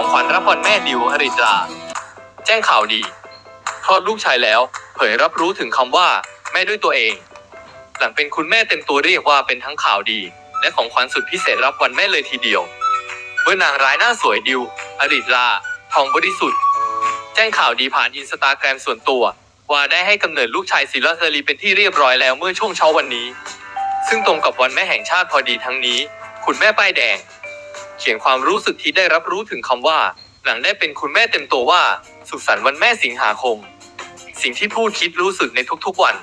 ของขวัญรับวันแม่ดิวอริตราแจ้งข่าวดีคลอดลูกชายแล้ว เผยรับรู้ถึงคำว่า แม่ด้วยตัวเอง หลังเป็นคุณแม่เต็มตัวเรียกว่าเป็นทั้งข่าวดี และของขวัญสุดพิเศษรับวันแม่เลยทีเดียวเมื่อนางร้ายหน้าสวยดิวอริตราทองบริสุทธิ์ แจ้งข่าวดีผ่านอินสตาแกรมส่วนตัว ว่าได้ให้กำเนิดลูกชายศิลาเซรีเป็นที่เรียบร้อยแล้วเมื่อช่วงเช้าวันนี้ ซึ่งตรงกับวันแม่แห่งชาติพอดีทั้งนี้ คุณแม่ป้ายแดง เขียนความรู้สึกที่ได้รับรู้ถึงคำว่า หลังได้เป็นคุณแม่เต็มตัวว่า สุขสันต์วันแม่สิงหาคม สิ่งที่พูดคิดรู้สึกในทุกๆวัน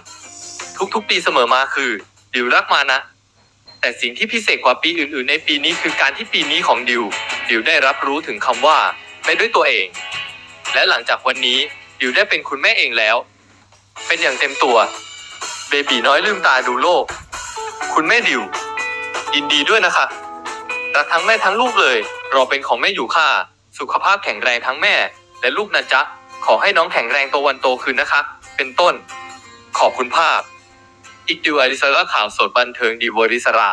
ทุกๆปีเสมอมาคือดิวรักมานะ แต่สิ่งที่พิเศษกว่าปีอื่นๆ ในปีนี้คือการที่ปีนี้ของดิวดิวได้รับรู้ถึงคำว่าแม่ด้วยตัวเอง และหลังจากวันนี้ดิวได้เป็นคุณแม่เองแล้ว เป็นอย่างเต็มตัวเบบีน้อยลืมตาดูโลก คุณแม่ดิวยินดีด้วยนะคะ รักทั้งแม่ทั้งลูกเลยรอเป็นของแม่อยู่ค่ะ สุขภาพแข็งแรงทั้งแม่ และลูกนะจ๊ะ ขอให้น้องแข็งแรงโตวันโตคืนนะคะ เป็นต้น ขอบคุณภาพ อีกดิวอริสราข่าวสดบันเทิงดีวอริสรา